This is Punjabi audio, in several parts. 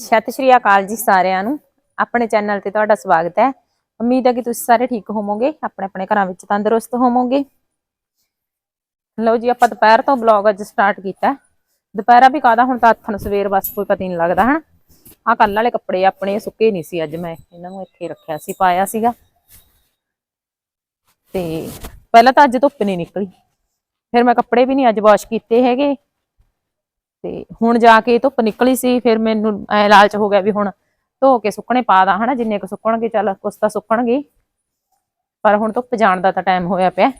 ਸਤਿ ਸ਼੍ਰੀ ਅਕਾਲ ਜੀ ਸਾਰਿਆਂ ਨੂੰ। ਆਪਣੇ ਚੈਨਲ ਤੇ ਤੁਹਾਡਾ ਸਵਾਗਤ ਹੈ। ਉਮੀਦ ਹੈ ਕਿ ਤੁਸੀਂ ਸਾਰੇ ਠੀਕ ਹੋਵੋਗੇ, ਆਪਣੇ ਆਪਣੇ ਘਰਾਂ ਵਿੱਚ ਤੰਦਰੁਸਤ ਹੋਵੋਗੇ। ਲਓ ਜੀ, ਆਪਾਂ ਦੁਪਹਿਰ ਤੋਂ ਬਲੌਗ ਅੱਜ ਸਟਾਰਟ ਕੀਤਾ ਦੁਪਹਿਰਾ ਵੀ ਕਾਦਾ ਹੁਣ ਤਾਂ ਹੱਥਨ ਸਵੇਰ ਬਸ ਕੋਈ ਪਤਾ ਹੀ ਨਹੀਂ ਲੱਗਦਾ, ਹਨ? ਆ ਕੱਲ ਵਾਲੇ ਕੱਪੜੇ ਆਪਣੇ ਸੁੱਕੇ ਨਹੀਂ ਸੀ, ਅੱਜ ਮੈਂ ਇਹਨਾਂ ਨੂੰ ਇੱਥੇ ਰੱਖਿਆ ਸੀ, ਪਾਇਆ ਸੀਗਾ। ਤੇ ਪਹਿਲਾਂ ਤਾਂ ਅੱਜ ਧੁੱਪ ਨਹੀਂ ਨਿਕਲੀ। ਫਿਰ ਮੈਂ ਕੱਪੜੇ ਵੀ ਨਹੀਂ ਅੱਜ ਵਾਸ਼ ਕੀਤੇ ਹੈਗੇ। ਤੇ ਹੁਣ ਜਾ ਕੇ ਧੁੱਪ ਨਿਕਲੀ ਸੀ, ਫਿਰ ਮੈਨੂੰ ਐ ਲਾਲਚ ਹੋ ਗਿਆ ਵੀ ਹੁਣ ਧੋ ਕੇ ਸੁੱਕਣੇ ਪਾ ਦਾਂ, ਹਨਾ, ਜਿੰਨੇ ਕੁ ਸੁੱਕਣਗੇ, ਚੱਲ ਕੁਛ ਤਾਂ ਸੁੱਕਣਗੇ ਪਰ ਹੁਣ ਧੁੱਪ ਜਾਣ ਦਾ ਤਾਂ ਟਾਈਮ ਹੋਇਆ ਪਿਆ।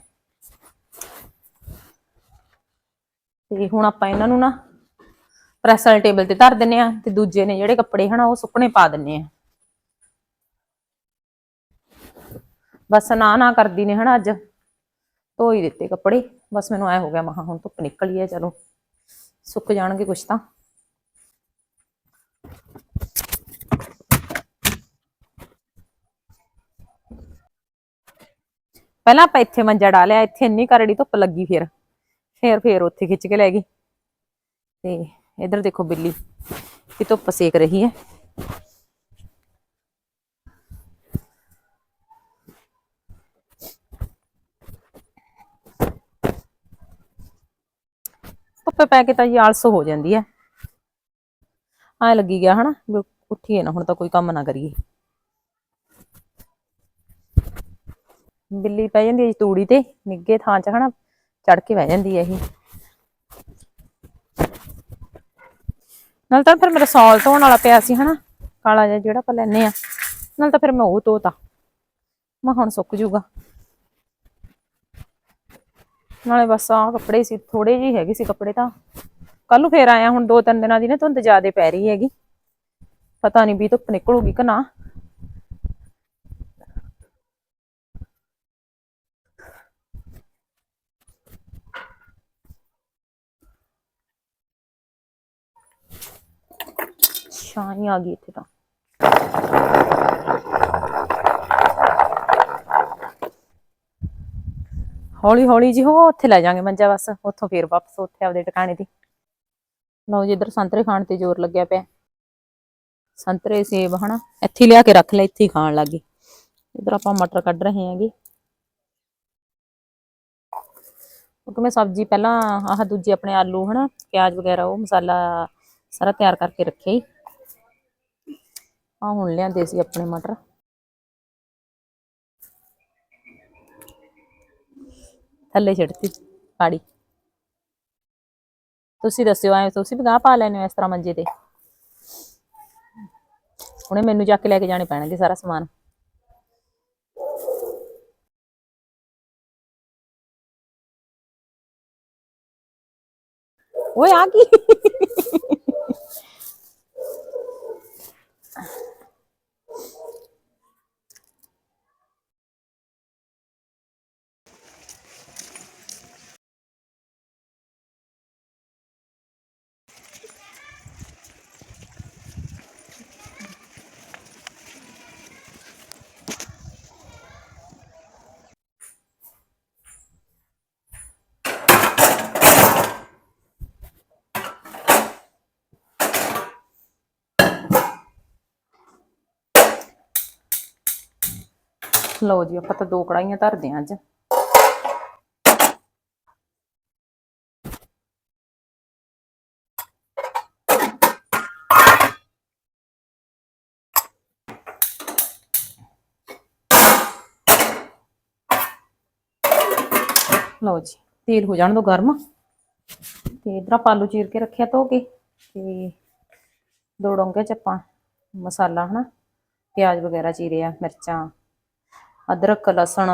ਤੇ ਹੁਣ ਆਪਾਂ ਇਹਨਾਂ ਨੂੰ ਨਾ ਪ੍ਰੈਸ ਵਾਲੇ ਟੇਬਲ ਤੇ ਧਰ ਦਿੰਨੇ ਆ ਤੇ ਦੂਜੇ ਨੇ ਜਿਹੜੇ ਕੱਪੜੇ, ਹਨਾ, ਉਹ ਸੁੱਕਣੇ ਪਾ ਦਿੰਨੇ ਆ। ਬਸ ਨਾ ਨਾ ਕਰਦੀ ਨੇ, ਹਨਾ, ਅੱਜ ਧੋ ਹੀ ਦਿੱਤੇ ਕੱਪੜੇ। ਬਸ ਮੈਨੂੰ ਐ ਹੋ ਗਿਆ ਮਹਾ ਹੁਣ ਧੁੱਪ ਨਿਕਲੀ ਹੈ, ਚਲੋ। ਸੁੱਕ ਜਾਣਗੇ ਕੁਛ ਤਾਂ। ਪਹਿਲਾਂ ਆਪਾਂ ਇੱਥੇ ਮੰਜਾ ਡਾਲਿਆ ਇੱਥੇ ਇੰਨੀ ਕਰੜੀ ਧੁੱਪ ਲੱਗੀ ਫਿਰ। ਫਿਰ ਫਿਰ ਉੱਥੇ ਖਿੱਚ ਕੇ ਲੈ ਗਈ। ਤੇ ਇਧਰ ਦੇਖੋ ਬਿੱਲੀ, ਕਿ ਧੁੱਪ ਸੇਕ ਰਹੀ ਹੈ। ਧੁੱਪੇ ਪੈ ਕੇ ਤਾਂ ਜੀ ਆਲਸ ਹੋ ਜਾਂਦੀ ਹੈ। ਐ ਲੱਗੀ ਗਿਆ ਹਨਾ ਉੱਠੀਏ ਨਾ, ਹੁਣ ਤਾਂ ਕੋਈ ਕੰਮ ਨਾ ਕਰੀਏ। ਬਿੱਲੀ ਪੈ ਜਾਂਦੀ ਹੈ ਜੀ ਤੂੜੀ ਤੇ ਨਿੱਗੇ ਥਾਂ 'ਚ ਹਨਾ ਚੜ ਕੇ ਬਹਿ ਜਾਂਦੀ ਹੈ ਇਹ। ਨਾਲ ਤਾਂ ਫਿਰ ਮੇਰਾ ਸੌਲ ਧੋਣ ਵਾਲਾ ਪਿਆ ਸੀ ਹਨਾ, ਕਾਲਾ ਜਿਹਾ ਜਿਹੜਾ ਆਪਾਂ ਲੈਨੇ ਆ ਨਾਲ ਤਾਂ ਫਿਰ ਮੈਂ ਉਹ ਧੋਤਾ। ਮੈਂ ਹੁਣ ਸੁੱਕ ਜੂਗਾ। ਨਾਲੇ ਬਸ ਆ ਕੱਪੜੇ ਸੀ ਥੋੜੇ ਜਿਹੇ ਹੈਗੇ ਸੀ ਕੱਪੜੇ ਤਾਂ। ਕੱਲ ਨੂੰ ਫੇਰ ਆਇਆ ਹੁਣ ਦੋ ਤਿੰਨ ਦਿਨਾਂ ਦੀ ਨਾ, ਧੁੰਦ ਜ਼ਿਆਦੇ ਪੈ ਰਹੀ ਹੈਗੀ। ਪਤਾ ਨਹੀਂ ਵੀ ਧੁੱਪ ਨਿਕਲੂਗੀ ਕਿ ਨਾ। ਛਾਂ ਹੀ ਆ ਗਈ ਇੱਥੇ ਤਾਂ। ਹੌਲੀ ਹੌਲੀ ਜੀ ਹੋ, ਉੱਥੇ ਲੈ ਜਾਾਂਗੇ ਮੰਜਾ ਬਸ, ਉੱਥੋਂ ਫੇਰ ਵਾਪਸ ਉੱਥੇ ਆਪਦੇ ਟਿਕਾਣੇ ਤੇ। ਲਓ ਜੀ ਇੱਧਰ ਸੰਤਰੇ ਖਾਣ ਤੇ ਜ਼ੋਰ ਲੱਗਿਆ ਪਿਆ। ਸੰਤਰੇ ਸੇਬ, ਹਨਾ, ਇੱਥੇ ਲਿਆ ਕੇ ਰੱਖ ਲੈ, ਇੱਥੇ ਹੀ ਖਾਣ ਲੱਗੇ ਇੱਧਰ ਆਪਾਂ ਮਟਰ ਕੱਢ ਰਹੇ ਹਾਂਗੇ। ਕਿਉਂਕਿ ਮੈਂ ਸਬਜ਼ੀ ਪਹਿਲਾਂ ਆਹ ਦੂਜੇ ਆਪਣੇ ਆਲੂ, ਹਨਾ, ਪਿਆਜ਼ ਵਗੈਰਾ, ਉਹ ਮਸਾਲਾ ਸਾਰਾ ਤਿਆਰ ਕਰਕੇ ਰੱਖਿਆ ਹੀ ਆ ਹੁਣ ਲਿਆਂਦੇ ਸੀ ਆਪਣੇ ਮਟਰ। ਥੱਲੇ ਛੱਡਤੀ ਪਾੜੀ। ਤੁਸੀਂ ਦੱਸਿਓ ਐ, ਤੁਸੀਂ ਵੀ ਗਾਹ ਪਾ ਲੈਣੇ ਹੋ ਇਸ ਤਰ੍ਹਾਂ ਮੰਜੇ ਤੇ? ਹੁਣੇ ਮੈਨੂੰ ਚੱਕ ਕੇ ਲੈ ਕੇ ਜਾਣੇ ਪੈਣਗੇ ਸਾਰਾ ਸਮਾਨ। ਓਏ ਆ ਕੀ? ਲਓ ਜੀ, ਆਪਾਂ ਤਾਂ ਦੋ ਕੜਾਈਆਂ ਧਰਦੇ ਆਂ ਅੱਜ। ਲਓ ਜੀ, ਤੇਲ ਹੋ ਜਾਣ ਦੋ ਗਰਮ। ਤੇ ਇਧਰ ਪਾਲੂ ਚੀਰ ਕੇ ਰੱਖਿਆ ਧੋ ਕੇ, ਤੇ ਦੋ ਡੋਂਗੇ ਚ ਆਪਾਂ ਮਸਾਲਾ, ਹਨਾ? ਪਿਆਜ਼ ਵਗੈਰਾ ਚੀਰਿਆ ਮਿਰਚਾਂ ਅਦਰਕ, ਲਸਣ।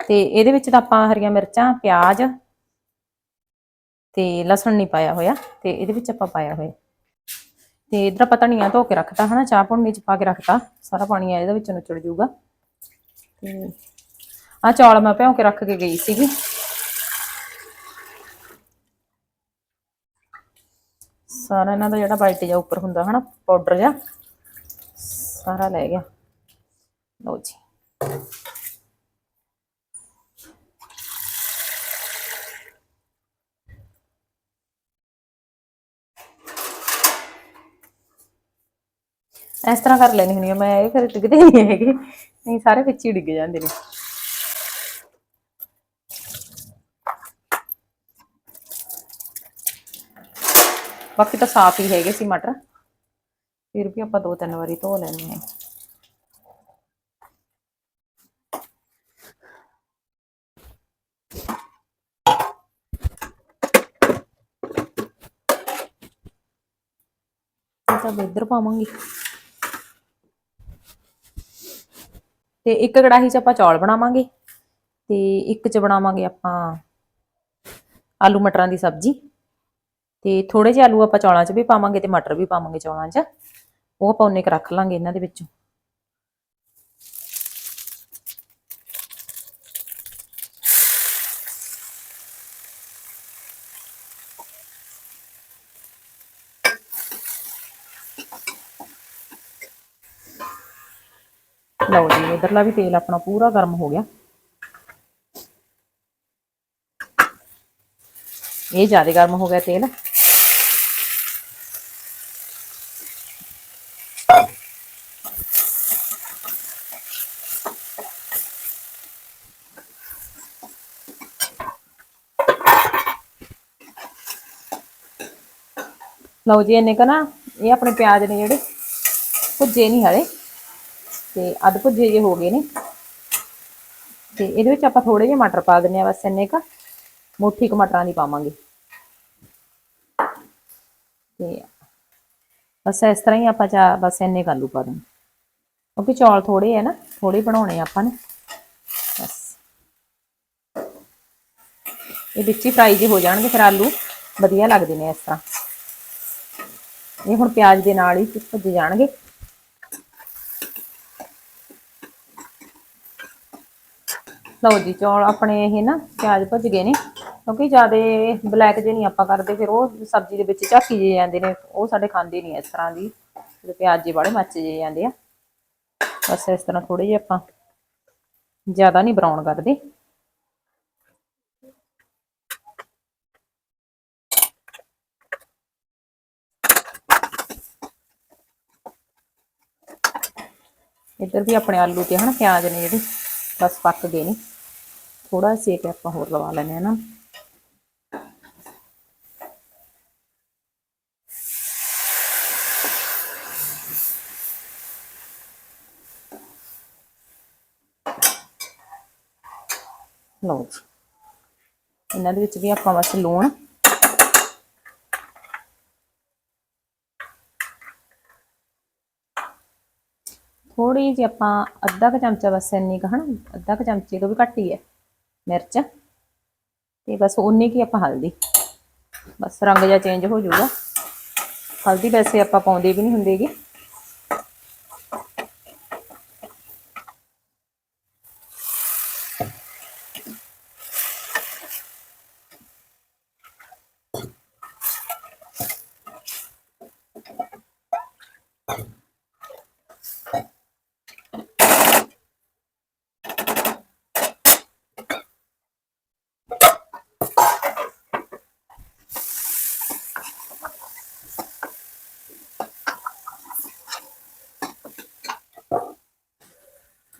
ਤੇ ਇਹਦੇ ਵਿੱਚ ਤਾਂ ਆਪਾਂ ਹਰੀਆਂ ਮਿਰਚਾਂ, ਪਿਆਜ਼ ਤੇ ਲਸਣ ਨਹੀਂ ਪਾਇਆ ਹੋਇਆ ਤੇ ਇਹਦੇ ਵਿੱਚ ਆਪਾਂ ਪਾਇਆ ਹੋਇਆ। ਤੇ ਇਧਰ ਆਪਾਂ ਧਨੀਆ ਧੋ ਕੇ ਰੱਖਤਾ ਹਨਾ, ਚਾਹ ਪੁੰਨੀ ਚ ਪਾ ਕੇ ਰੱਖਤਾ, ਸਾਰਾ ਪਾਣੀ ਆ ਇਹਦੇ ਵਿੱਚ ਨੁਚੜ ਜਾਊਗਾ। ਤੇ ਆ ਚੌਲ ਮੈਂ ਭਿਉਂ ਕੇ ਰੱਖ ਕੇ ਗਈ ਸੀਗੀ। ਸਾਰਾ ਇਹਨਾਂ ਦਾ ਜਿਹੜਾ ਵਾਈਟ ਜਿਹਾ ਉੱਪਰ ਹੁੰਦਾ ਹਨਾ, ਪਾਊਡਰ ਜਾ ਸਾਰਾ ਲੈ ਗਿਆ। ਲਓ ਜੀ। ਇਸ ਤਰ੍ਹਾਂ ਕਰ ਲੈਣੀ ਹੁੰਦੀ ਆ, ਮੈਂ ਇਹ ਕਰ ਡਿੱਗਦੇ ਨਹੀਂ ਹੈਗੇ। ਨਹੀਂ, ਸਾਰੇ ਵਿੱਚ ਹੀ ਡਿੱਗ ਜਾਂਦੇ ਨੇ। ਬਾਕੀ ਤਾਂ ਸਾਫ਼ ਹੀ ਹੈਗੇ ਸੀ ਮਟਰ। ਫਿਰ ਵੀ ਆਪਾਂ ਦੋ ਤਿੰਨ ਵਾਰੀ ਧੋ ਲੈਣੇ ਆ ਤਾਂ ਇੱਧਰ ਪਾਵਾਂਗੇ। ਤੇ ਇੱਕ ਕੜਾਹੀ 'ਚ ਆਪਾਂ ਚੌਲ ਬਣਾਵਾਂਗੇ ਤੇ ਇੱਕ 'ਚ ਬਣਾਵਾਂਗੇ ਆਪਾਂ ਆਲੂ ਮਟਰਾਂ ਦੀ ਸਬਜ਼ੀ। ਤੇ ਥੋੜੇ ਜਿਹੇ ਆਲੂ ਆਪਾਂ ਚੌਲਾਂ 'ਚ ਵੀ ਪਾਵਾਂਗੇ ਤੇ ਮਟਰ ਵੀ ਪਾਵਾਂਗੇ ਚੌਲਾਂ 'ਚ। ਉਹ ਆਪਾਂ ਉਨੇ ਕੁ ਰੱਖ ਲਾਂਗੇ ਇਹਨਾਂ ਦੇ ਵਿੱਚੋਂ। ਲਓ ਜੀ ਇਧਰਲਾ ਵੀ ਤੇਲ ਆਪਣਾ ਪੂਰਾ ਗਰਮ ਹੋ ਗਿਆ। ਇਹ ਜ਼ਿਆਦਾ ਗਰਮ ਹੋ ਗਿਆ ਤੇਲ। ਲਓ ਜੀ ਇਹਨੇ ਕਾ ਨਾ, ਇਹ ਆਪਣੇ ਪਿਆਜ਼ ਨੇ ਜਿਹੜੇ, ਭੁੱਜੇ ਨਹੀਂ ਹਲੇ। ਤੇ ਅੱਧ ਭੁੱਜੇ ਜੇ ਹੋ ਗਏ ਨੇ। ਤੇ ਇਹਦੇ ਵਿੱਚ ਆਪਾਂ ਥੋੜੇ ਜਿਹੇ ਮਟਰ ਪਾ ਦਿੰਨੇ ਆ ਬਸ, ਇੰਨੇ ਕ। ਮੁੱਠੀ ਕੁ ਮਟਰਾਂ ਦੀ ਪਾਵਾਂਗੇ। ਤੇ ਬਸ ਇਸ ਤਰ੍ਹਾਂ ਹੀ ਆਪਾਂ ਚਾ ਬਸ ਇੰਨੇ ਕੁ ਆਲੂ ਪਾ ਦਾਂਗੇ ਕਿਉਂਕਿ ਚੌਲ ਥੋੜੇ ਆ ਨਾ ਥੋੜੇ ਬਣਾਉਣੇ ਆ ਆਪਾਂ ਨੇ। ਬਸ। ਇਹ ਵਿੱਚ ਹੀ ਫਰਾਈ ਜੇ ਹੋ ਜਾਣਗੇ, ਫਿਰ ਆਲੂ ਵਧੀਆ ਲੱਗਦੇ ਨੇ ਇਸ ਤਰ੍ਹਾਂ। ਇਹ ਹੁਣ ਪਿਆਜ਼ ਦੇ ਨਾਲ ਹੀ ਭੁੱਜ ਜਾਣਗੇ। ਲਓ ਜੀ, ਚੌਲ ਆਪਣੇ ਇਹ ਨਾ ਪਿਆਜ਼ ਭੁੱਜ ਗਏ ਨੇ। ਕਿਉਂਕਿ ਜ਼ਿਆਦਾ ਬਲੈਕ ਜੇ ਨਹੀਂ ਆਪਾਂ ਕਰਦੇ, ਫਿਰ ਉਹ ਸਬਜ਼ੀ ਦੇ ਵਿੱਚ ਝਾਕੀ ਜੇ ਜਾਂਦੇ ਨੇ। ਉਹ ਸਾਡੇ ਖਾਂਦੇ ਨਹੀਂ ਇਸ ਤਰ੍ਹਾਂ ਦੀ। ਤੇ ਪਿਆਜ਼ ਜੇ ਬੜੇ ਮੱਚ ਜੇ ਜਾਂਦੇ ਆ। ਬਸ ਇਸ ਤਰ੍ਹਾਂ ਥੋੜੇ ਜਿਹੇ ਆਪਾਂ ਜ਼ਿਆਦਾ ਨਹੀਂ ਬਰਾਊਨ ਕਰਦੇ। ਇੱਧਰ ਵੀ ਆਪਣੇ ਆਲੂ ਤੇ ਹਨ ਪਿਆਜ਼ ਨੇ ਜਿਹੜੇ, ਬਸ ਪੱਕ ਗਏ ਨੇ ਥੋੜਾ ਸੇਕ ਆਪਾਂ ਹੋਰ ਲਵਾ ਲੈਣੇ ਆ ਨਾ। ਲਓ ਜੀ। ਇਹਨਾਂ ਦੇ ਵਿੱਚ ਵੀ ਆਪਾਂ ਬਸ ਲੂਣ ਥੋੜੀ ਜਿਹੀ ਆਪਾਂ ਅੱਧਾ ਕੁ ਚਮਚਾ ਬਸ ਇੰਨੀ ਕੁ, ਹਨਾ? ਅੱਧਾ ਕੁ ਚਮਚੇ ਤੋਂ ਵੀ ਘੱਟ ਹੀ ਹੈ ਮਿਰਚ। ਤੇ ਬਸ ਉਨੀ ਕੀ ਆਪਾਂ ਹਲਦੀ। ਬਸ ਰੰਗ ਜਿਹਾ ਚੇਂਜ ਹੋ ਜਾਊਗਾ। ਹਲਦੀ ਵੈਸੇ ਆਪਾਂ ਪਾਉਂਦੇ ਵੀ ਨਹੀਂ ਹੁੰਦੇਗੇ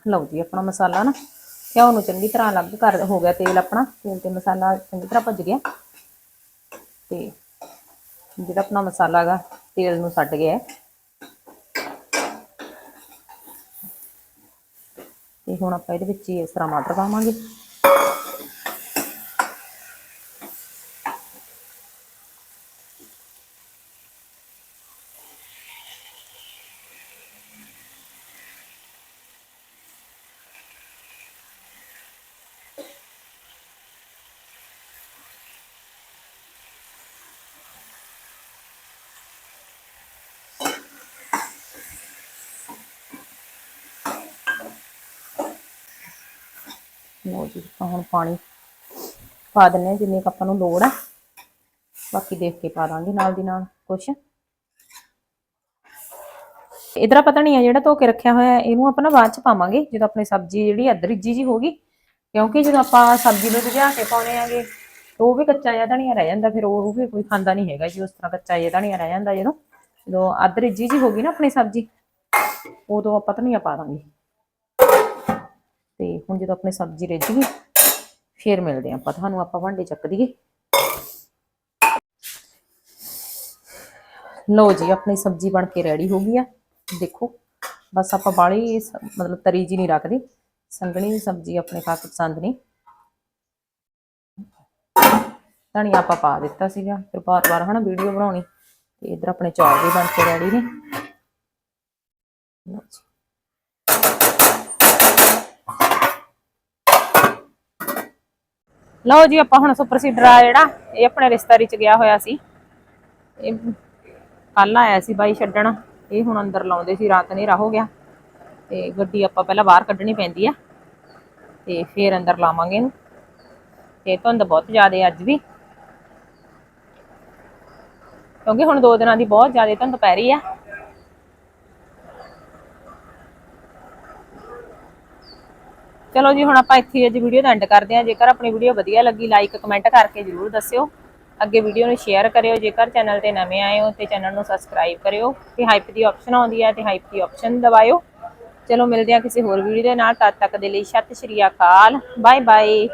ਲਓ ਜੀ ਆਪਣਾ ਮਸਾਲਾ ਨਾ ਘਿਓ ਨੂੰ ਚੰਗੀ ਤਰ੍ਹਾਂ ਅਲੱਗ ਕਰ ਹੋ ਗਿਆ ਤੇਲ ਆਪਣਾ, ਤੇਲ ਤੇ ਮਸਾਲਾ ਚੰਗੀ ਤਰ੍ਹਾਂ ਭੱਜ ਗਿਆ। ਤੇ ਜਿਹੜਾ ਆਪਣਾ ਮਸਾਲਾ ਹੈਗਾ, ਤੇਲ ਨੂੰ ਛੱਡ ਗਿਆ। ਤੇ ਹੁਣ ਆਪਾਂ ਇਹਦੇ ਵਿੱਚ ਹੀ ਇਸ ਤਰ੍ਹਾਂ ਮਟਰ ਪਾਵਾਂਗੇ। ਲਓ ਜੀ, ਆਪਾਂ ਹੁਣ ਪਾਣੀ ਪਾ ਦਿੰਨੇ ਹਾਂ, ਜਿੰਨੀ ਆਪਾਂ ਨੂੰ ਲੋੜ ਆ। ਬਾਕੀ ਦੇਖ ਕੇ ਪਾ ਦਾਂਗੇ ਨਾਲ ਦੀ ਨਾਲ, ਕੁਛ। ਇਧਰ ਪਤਾ ਨਹੀਂ ਆ ਜਿਹੜਾ ਧੋ ਕੇ ਰੱਖਿਆ ਹੋਇਆ, ਇਹਨੂੰ ਆਪਾਂ ਨਾ ਬਾਅਦ ਚ ਪਾਵਾਂਗੇ, ਜਦੋਂ ਆਪਣੀ ਸਬਜ਼ੀ ਜਿਹੜੀ ਅਦਰਿੱਜੀ ਜੀ ਹੋਗੀ ਕਿਉਂਕਿ ਜਦੋਂ ਆਪਾਂ ਸਬਜ਼ੀ ਨੂੰ ਭਜਾ ਕੇ ਪਾਉਣੇ ਆਗੇ, ਤਾਂ ਉਹ ਵੀ ਕੱਚਾ ਜਿਹਾ ਧਨੀਆ ਰਹਿ ਜਾਂਦਾ, ਫਿਰ ਉਹ ਵੀ ਕੋਈ ਖਾਂਦਾ ਨਹੀਂ ਹੈਗਾ ਜੀ, ਉਸ ਤਰ੍ਹਾਂ ਕੱਚਾ ਜਿਹਾ ਧਨੀਆ ਰਹਿ ਜਾਂਦਾ ਜਦੋਂ ਜਦੋਂ ਅਦਰਿੱਜੀ ਜੀ ਹੋਗੀ ਨਾ ਆਪਣੀ ਸਬਜ਼ੀ, ਉਦੋਂ ਆਪਾਂ ਧਨੀਆ ਪਾ ਦਾਂਗੇ। ਤੇ ਹੁਣ ਜਦੋਂ ਆਪਣੀ ਸਬਜ਼ੀ ਰਿੱਝ ਗਈ, ਫੇਰ ਮਿਲਦੇ ਆਪਾਂ। ਤੁਹਾਨੂੰ ਆਪਾਂ ਭਾਂਡੇ ਚੱਕ ਦਈਏ। ਲਓ ਜੀ, ਆਪਣੀ ਸਬਜ਼ੀ ਬਣ ਕੇ ਰੈਡੀ ਹੋ ਗਈ ਆ। ਦੇਖੋ, ਬਸ ਆਪਾਂ ਬਾਲੀ ਮਤਲਬ ਤਰੀ ਜੀ ਨਹੀਂ ਰੱਖਦੇ। ਸੰਘਣੀ ਸਬਜ਼ੀ ਆਪਣੇ ਖਾ ਕੇ ਪਸੰਦ ਨਹੀਂ। ਧਨੀਆ ਆਪਾਂ ਪਾ ਦਿੱਤਾ ਸੀਗਾ, ਫਿਰ ਬਾਰ-ਬਾਰ ਹਨਾ ਵੀਡੀਓ ਬਣਾਉਣੀ। ਤੇ ਇਧਰ ਆਪਣੇ ਚੌਲ ਵੀ ਬਣ ਕੇ ਰੈਡੀ ਨੇ। ਲਓ ਜੀ। ਲਓ ਜੀ, ਆਪਾਂ ਹੁਣ ਸੁਪਰ ਸੀਡਰ ਆ ਜਿਹੜਾ, ਇਹ ਆਪਣੇ ਰਿਸ਼ਤੇਦਾਰੀ ਚ ਗਿਆ ਹੋਇਆ ਸੀ। ਇਹ ਕੱਲ ਆਇਆ ਸੀ ਬਾਈ ਛੱਡਣ। ਇਹ ਹੁਣ ਅੰਦਰ ਲਾਉਂਦੇ ਸੀ, ਰਾਤ ਹਨੇਰਾ ਹੋ ਗਿਆ। ਤੇ ਗੱਡੀ ਆਪਾਂ ਪਹਿਲਾਂ ਬਾਹਰ ਕੱਢਣੀ ਪੈਂਦੀ ਆ। ਤੇ ਫੇਰ ਅੰਦਰ ਲਾਵਾਂਗੇ ਇਹਨੂੰ। ਤੇ ਧੁੰਦ ਬਹੁਤ ਜ਼ਿਆਦਾ ਅੱਜ ਵੀ। ਕਿਉਂਕਿ ਹੁਣ ਦੋ ਦਿਨਾਂ ਦੀ ਬਹੁਤ ਜ਼ਿਆਦਾ ਧੁੰਦ ਪੈ ਰਹੀ ਆ। ਚਲੋ ਜੀ, ਹੁਣ ਆਪਾਂ ਇੱਥੇ ਅੱਜ ਵੀਡੀਓ ਦਾ ਐਂਡ ਕਰਦੇ ਹਾਂ। ਜੇਕਰ ਆਪਣੀ ਵੀਡੀਓ ਵਧੀਆ ਲੱਗੀ ਲਾਈਕ ਕਮੈਂਟ ਕਰਕੇ ਜਰੂਰ ਦੱਸਿਓ। ਅੱਗੇ ਵੀਡੀਓ ਨੂੰ ਸ਼ੇਅਰ ਕਰਿਓ। ਜੇਕਰ ਚੈਨਲ ਤੇ ਨਵੇਂ ਆਏ ਹੋ ਤੇ ਚੈਨਲ ਨੂੰ ਸਬਸਕ੍ਰਾਈਬ ਕਰਿਓ ਤੇ ਹਾਈਪ ਦੀ ਆਪਸ਼ਨ ਆਉਂਦੀ ਹੈ ਤੇ ਹਾਈਪ ਦੀ ਆਪਸ਼ਨ ਦਬਾਇਓ। ਚਲੋ, ਮਿਲਦੇ ਹਾਂ ਕਿਸੇ ਹੋਰ ਵੀਡੀਓ ਦੇ ਨਾਲ। ਤਦ ਤੱਕ ਦੇ ਲਈ ਸਤਿ ਸ਼੍ਰੀ ਅਕਾਲ। Bye bye